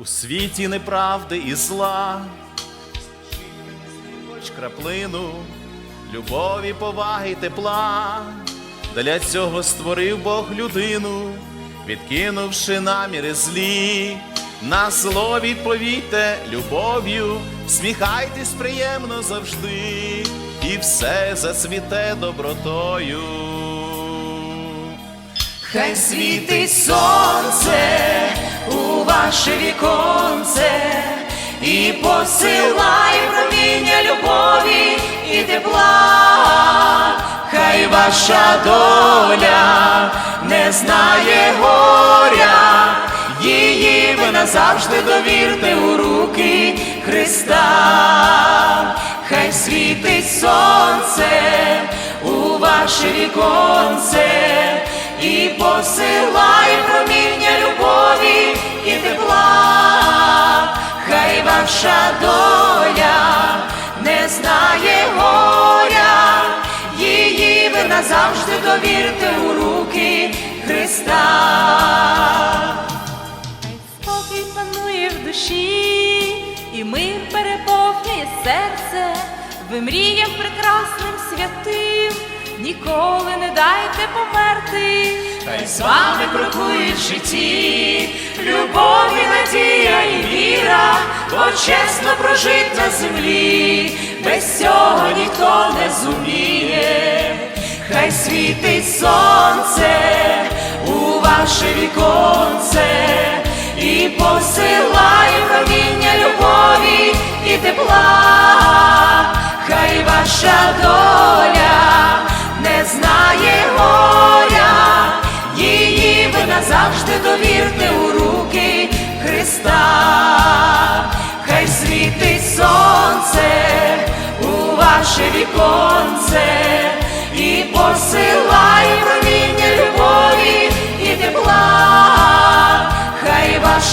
У світі неправди і зла, хоч краплину любові, поваги, тепла. Для цього створив Бог людину, відкинувши наміри злі. На зло відповідьте любов'ю, сміхайтесь приємно завжди, і все зацвіте добротою. Хай світить сонце у ваше віконце і посилає проміння любові і тепла, хай ваша доля назавжди довірте у руки Христа, хай світить сонце у ваше віконце і посилає проміння любові і тепла, хай ваша доля не знає горя, її ви назавжди довірте у руки Христа. Душі, і мир переповнює серце, ви мріям прекрасним святим, ніколи не дайте померти. Хай з вами крокує в житті, любов і надія і віра, бо чесно прожить на землі, без цього ніхто не зуміє, хай світить сонце у ваше віконце і посилає проміння любові і тепла, хай ваша доля не знає горя, її ви назавжди довірте у руки Христа, хай світить сонце у ваше віконце і посилає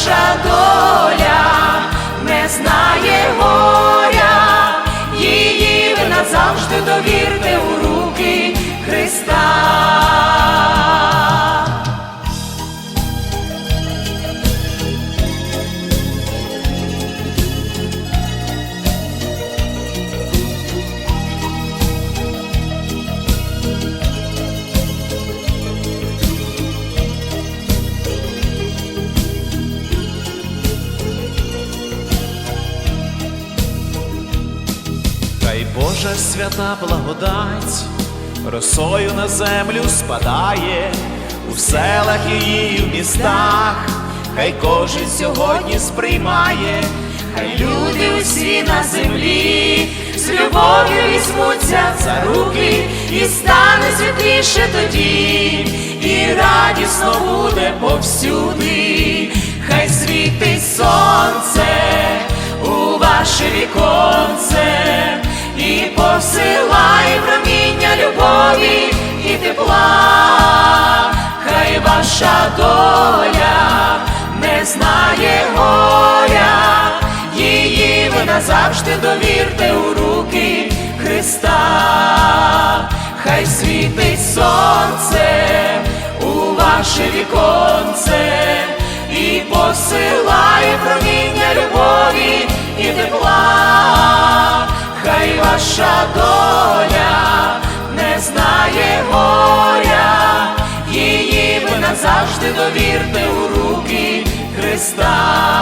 ваша доля не знає горя, її ви назавжди довірте у руки Хай Божа свята благодать росою на землю спадає, у селах її в містах, хай кожен сьогодні сприймає, Хай люди усі на землі з любов'ю візьмуться за руки, і стане світліше тоді, і радісно буде повсюди, хай світить сонце у ваше віконце і посилає проміння любові і тепла, хай ваша доля не знає горя, її ви назавжди довірте у руки Христа, хай світить сонце у ваше віконце і посилає ваша доля не знає горя, її ви назавжди довірте у руки Христа.